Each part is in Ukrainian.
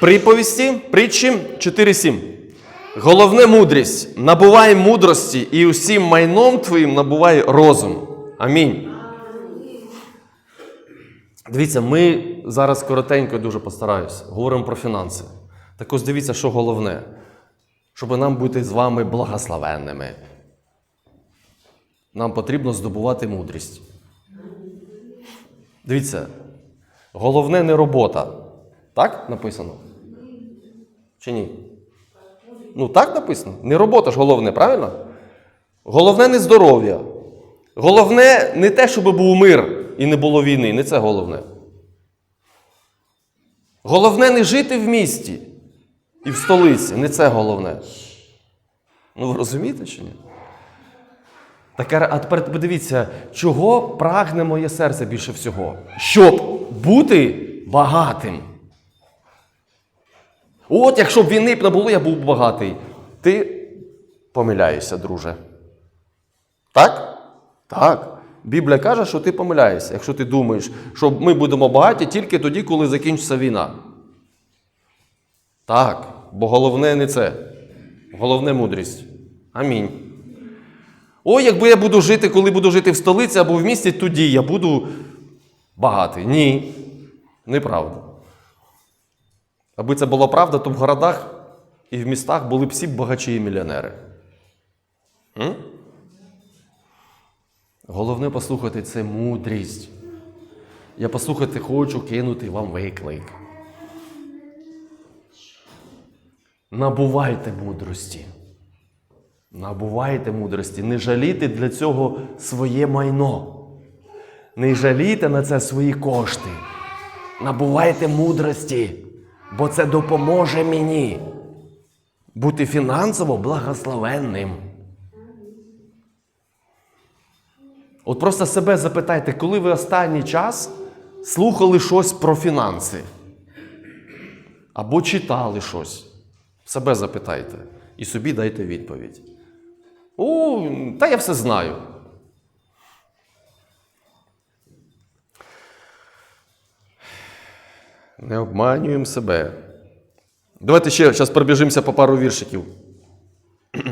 Приповісті, притчі 4.7. Головне мудрість. Набувай мудрості і усім майном твоїм набувай розум. Амінь. Дивіться, ми зараз коротенько дуже постараюся. Говоримо про фінанси. Так ось дивіться, що головне. Щоб нам бути з вами благословенними. Нам потрібно здобувати мудрість. Дивіться, головне не робота. Так написано? Чи ні? Ну, так написано. Не робота ж головне, правильно? Головне не здоров'я. Головне не те, щоб був мир і не було війни. Не це головне. Головне не жити в місті і в столиці. Не це головне. Ну, ви розумієте чи ні? Так, а тепер подивіться, чого прагне моє серце більше всього? Щоб бути багатим. От якщо б війни б не було, я був багатий. Ти помиляєшся, друже. Так? Так. Біблія каже, що ти помиляєшся, якщо ти думаєш, що ми будемо багаті тільки тоді, коли закінчиться війна. Так, бо головне не це. Головне мудрість. Амінь. О, якби я буду жити, коли буду жити в столиці або в місті, тоді я буду багатий. Ні, неправда. Аби це була правда, то в городах і в містах були б всі багачі і мільйонери. М? Головне послухати це мудрість. Я послухати хочу кинути вам виклик. Набувайте мудрості. Набувайте мудрості. Не жалійте для цього своє майно. Не жалійте на це свої кошти. Набувайте мудрості, бо це допоможе мені бути фінансово благословенним. От просто себе запитайте, коли ви останній час слухали щось про фінанси або читали щось. Себе запитайте і собі дайте відповідь. О, та я все знаю. Не обманюємо себе. Давайте ще зараз пробіжимося по пару віршиків.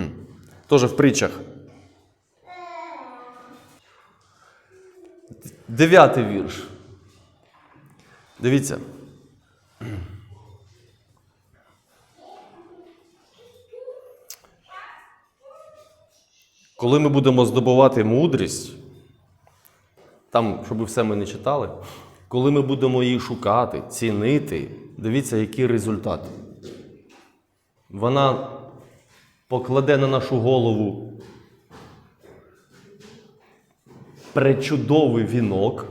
Тоже в притчах. Дев'ятий вірш. Дивіться. Коли ми будемо здобувати мудрість, там, щоб ви все ми не читали, коли ми будемо її шукати, цінити, дивіться, який результат. Вона покладе на нашу голову пречудовий вінок,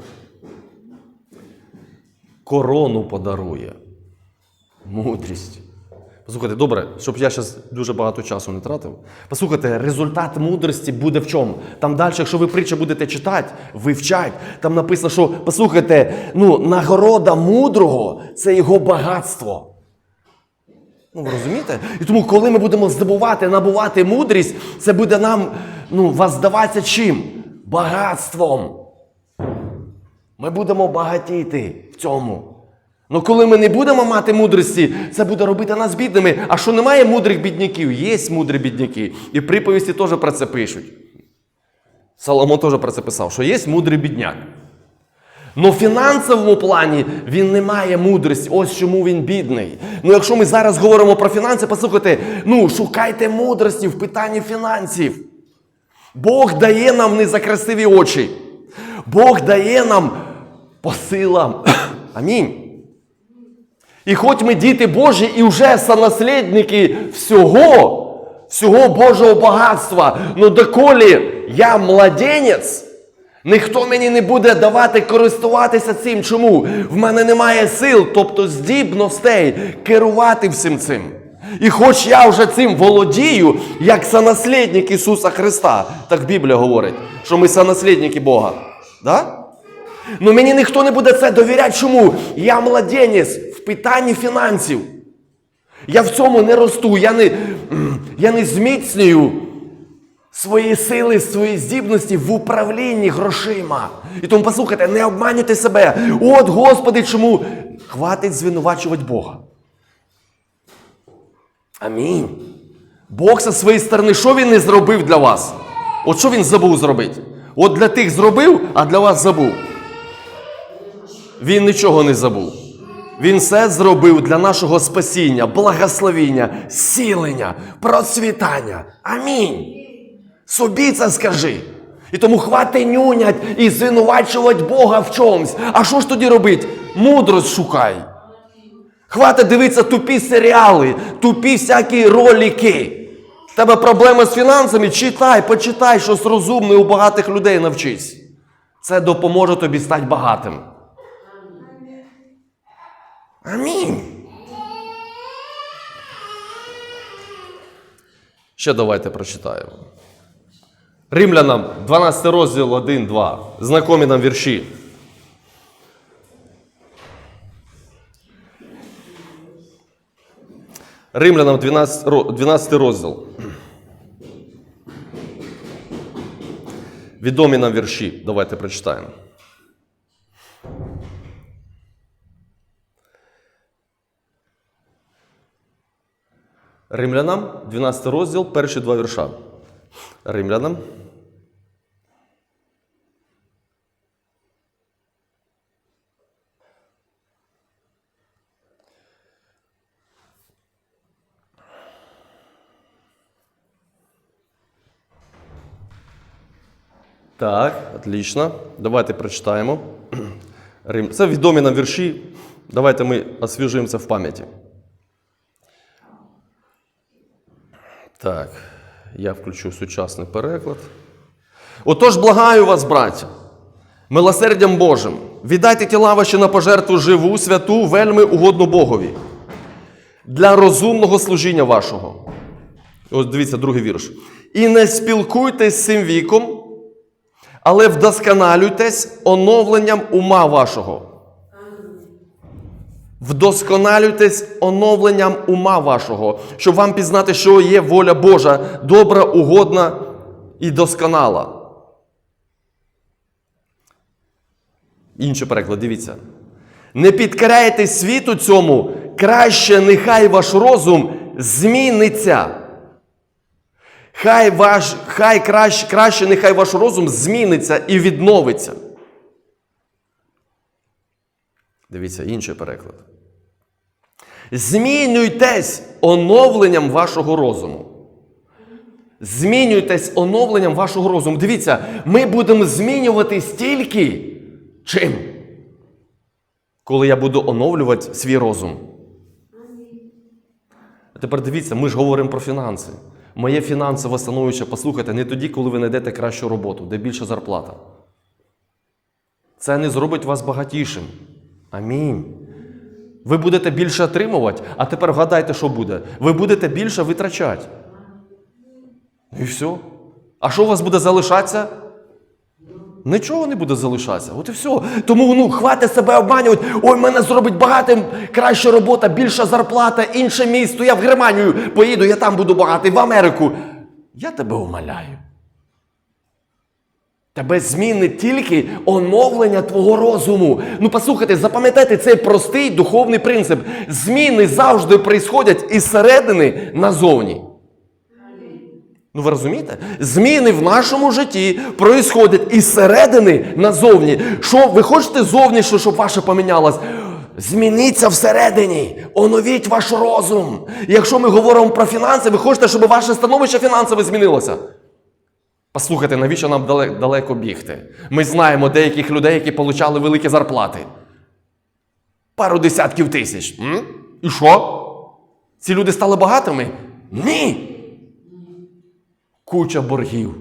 корону подарує. Мудрість. Послухайте, добре, щоб я зараз дуже багато часу не тратив. Послухайте, результат мудрості буде в чому? Там далі, якщо ви притчу будете читати, вивчать, там написано, що послухайте, ну, нагорода мудрого це його багатство. Ну, ви розумієте? І тому, коли ми будемо здобувати, набувати мудрість, це буде нам ну, воздаватися чим? Багатством. Ми будемо багатіти в цьому. Ну коли ми не будемо мати мудрості, це буде робити нас бідними. А що немає мудрих бідняків? Є мудрі бідняки. І приповісті теж про це пишуть. Соломон теж про це писав, що є мудрий бідняк. Но в фінансовому плані він не має мудрості. Ось чому він бідний. Ну, якщо ми зараз говоримо про фінанси, послухайте, ну шукайте мудрості в питанні фінансів. Бог дає нам не за красиві очі. Бог дає нам по силам. Амінь. І хоч ми діти Божі і вже сонаслідники всього, всього Божого багатства, ну доколі я младенець, ніхто мені не буде давати користуватися цим. Чому? В мене немає сил, тобто здібностей керувати всім цим. І хоч я вже цим володію, як сонаслідник Ісуса Христа, так Біблія говорить, що ми сонаслідники Бога. Да? Ну мені ніхто не буде це довіряти. Чому? Я младенець в питанні фінансів. Я в цьому не росту, я не, я не зміцнюю свої сили, свої здібності в управлінні грошима. І тому послухайте, не обманюйте себе. От, Господи, чому хватить звинувачувати Бога. Амінь. Бог зі своєї сторони, що він не зробив для вас? От що він забув зробити? От для тих зробив, а для вас забув. Він нічого не забув. Він все зробив для нашого спасіння, благословіння, зцілення, процвітання. Амінь. Собі це скажи. І тому хвати нюнять і звинувачувати Бога в чомусь. А що ж тоді робить? Мудрость шукай. Хватить дивитися тупі серіали, тупі всякі ролики. Тебе проблеми з фінансами? Читай, почитай щось розумне у багатих людей навчись. Це допоможе тобі стати багатим. Амінь. Ще давайте прочитаємо. Римлянам 12 розділ 1, 2. Знакомі нам вірші. Римлянам 12, 12 розділ. Відомі нам вірші. Давайте прочитаємо. Римлянам 12 розділ, перші два вірша. Римлянам. Так, отлично. Давайте прочитаємо. Це відомі нам вірші. Давайте ми освіжуємося в пам'яті. Так, я включу сучасний переклад. Отож, благаю вас, браття, милосердям Божим, віддайте тіла ваші на пожертву живу, святу, вельми угодну Богові. Для розумного служіння вашого. Ось дивіться, другий вірш. І не спілкуйтесь з цим віком, але вдосконалюйтесь оновленням ума вашого. Вдосконалюйтесь оновленням ума вашого, щоб вам пізнати, що є воля Божа, добра, угодна і досконала. Інший переклад, дивіться. Не підкоряйтесь світу цьому, краще нехай ваш розум зміниться. Хай ваш, хай краще, краще нехай ваш розум зміниться і відновиться. Дивіться, інший переклад. Змінюйтесь оновленням вашого розуму. Змінюйтесь оновленням вашого розуму. Дивіться, ми будемо змінювати стільки чим? Коли я буду оновлювати свій розум. А тепер дивіться, ми ж говоримо про фінанси. Моє фінансове становище, послухайте, не тоді, коли ви знайдете кращу роботу, де більша зарплата. Це не зробить вас багатішим. Амінь. Ви будете більше отримувати, а тепер вгадайте, що буде. Ви будете більше витрачати. І все. А що у вас буде залишатися? Нічого не буде залишатися. От і все. Тому ну, хватить себе обманювати. Ой, мене зробить багатим, краща робота, більша зарплата, інше місто. Я в Германію поїду, я там буду багатий, в Америку. Я тебе умоляю. Тебе змінить тільки оновлення твого розуму. Ну, послухайте, запам'ятайте цей простий духовний принцип. Зміни завжди происходять із середини назовні. Ну, ви розумієте? Зміни в нашому житті происходять із середини назовні. Що ви хочете зовнішньо, щоб ваше помінялось? Змініться всередині, оновіть ваш розум. Якщо ми говоримо про фінанси, ви хочете, щоб ваше становище фінансове змінилося? Послухайте, навіщо нам далеко, бігти? Ми знаємо деяких людей, які отримали великі зарплати. Пару десятків тисяч. М? І що? Ці люди стали багатими? Ні. Куча боргів.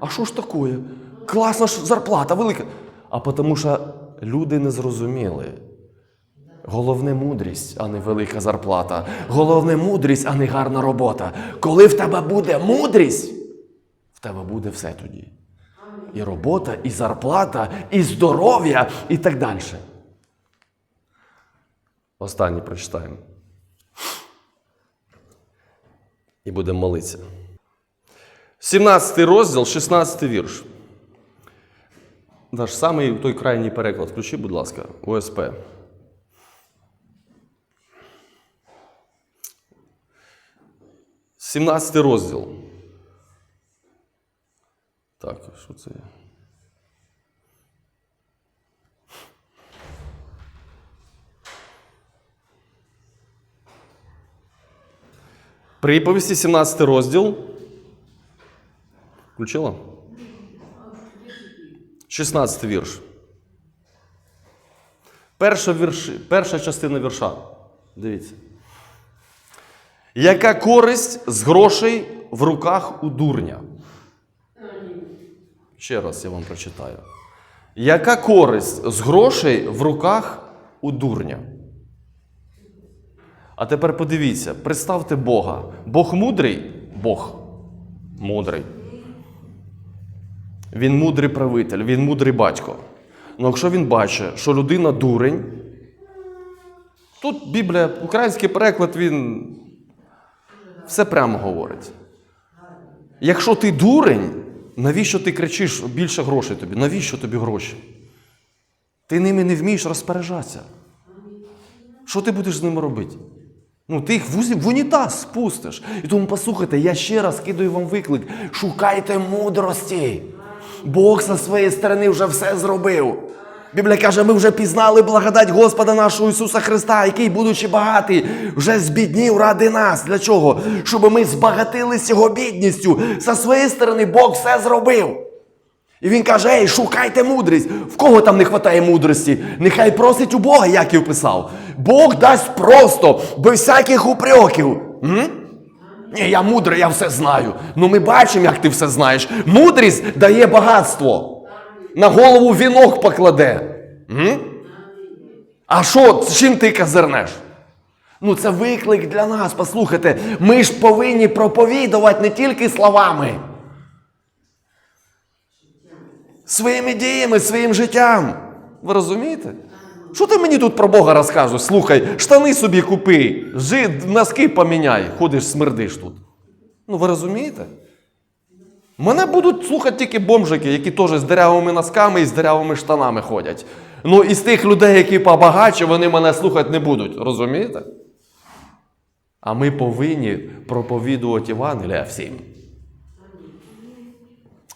А що ж таке? Класна ж зарплата, велика. А тому що люди не зрозуміли. Головне мудрість, а не велика зарплата. Головне мудрість, а не гарна робота. Коли в тебе буде мудрість, тебе буде все тоді. І робота, і зарплата, і здоров'я, і так далі. Останнє прочитаємо. І будемо молитися. 17 розділ, 16 вірш. Наш самий той крайній переклад. Включи, будь ласка, ОСП. 17 розділ. Так, що це? Приповісті 17 розділ. Включила? 16 вірш. Перша, вірш, перша частина вірша. Дивіться. Яка користь з грошей в руках у дурня? Ще раз я вам прочитаю. Яка користь з грошей в руках у дурня? А тепер подивіться, представте Бога. Бог мудрий? Бог мудрий. Він мудрий правитель, він мудрий батько. Ну якщо він бачить, що людина дурень, тут Біблія, український переклад, він все прямо говорить. Якщо ти дурень, навіщо ти кричиш більше грошей тобі? Навіщо тобі гроші? Ти ними не вмієш розпоряджатися. Що ти будеш з ними робити? Ну, ти їх в, унітаз спустиш. І тому послухайте, я ще раз кидаю вам виклик. Шукайте мудрості. Бог зі своєї сторони вже все зробив. Біблія каже, ми вже пізнали благодать Господа нашого Ісуса Христа, який, будучи багатий, вже збіднів ради нас. Для чого? Щоб ми збагатились його бідністю. Зі своєї сторони Бог все зробив. І він каже: Ей, шукайте мудрість. В кого там не вистачає мудрості? Нехай просить у Бога, як і писав. Бог дасть просто, без всяких упреків. М? Ні, я мудрий, я все знаю. Ну ми бачимо, як ти все знаєш. Мудрість дає багатство. На голову вінок покладе. М? А що, чим ти казернеш? Ну, це виклик для нас. Послухайте, ми ж повинні проповідувати не тільки словами своїми діями, своїм життям. Ви розумієте? Що ти мені тут про Бога розказуєш? Слухай, штани собі купи, жи, носки поміняй, ходиш, смердиш тут. Ну, ви розумієте? Мене будуть слухати тільки бомжики, які теж з деревими носками і з деревими штанами ходять. Ну, із тих людей, які побагаче, вони мене слухати не будуть. Розумієте? А ми повинні проповідувати Євангелія всім.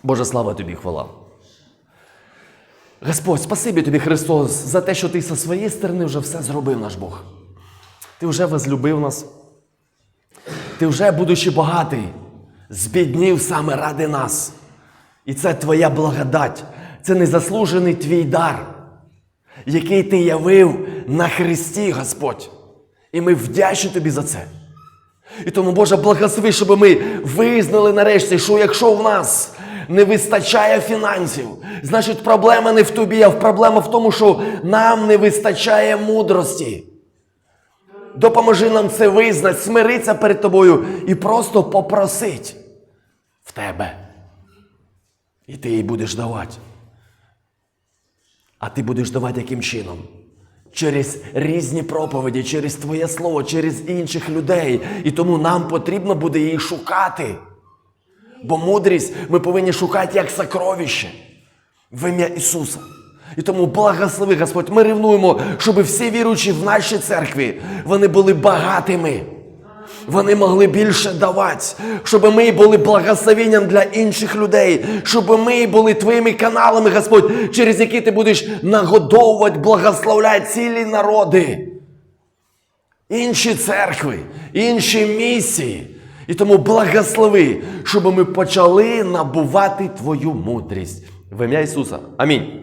Боже, слава тобі, хвала. Господь, спасибі тобі, Христос, за те, що ти зі своєї сторони вже все зробив, наш Бог. Ти вже возлюбив нас. Ти вже, будучи багатий, збіднів саме ради нас. І це твоя благодать, це незаслужений твій дар, який ти явив на Христі, Господь. І ми вдячні тобі за це. І тому, Боже, благослови, щоб ми визнали нарешті, що якщо в нас не вистачає фінансів, значить проблема не в тобі, а проблема в тому, що нам не вистачає мудрості. Допоможи нам це визнати, смиритися перед тобою і просто попросить в тебе. І ти їй будеш давати. А ти будеш давати яким чином? Через різні проповіді, через Твоє слово, через інших людей. І тому нам потрібно буде її шукати. Бо мудрість ми повинні шукати як сокровище в ім'я Ісуса. І тому благослови Господь, ми ревнуємо, щоб всі віруючі в нашій церкві вони були багатими. Вони могли більше давати, щоб ми були благословенням для інших людей, щоб ми були твоїми каналами, Господь, через які ти будеш нагодовувати, благословляти цілі народи, інші церкви, інші місії. І тому благослови, щоб ми почали набувати Твою мудрість. В ім'я Ісуса. Амінь.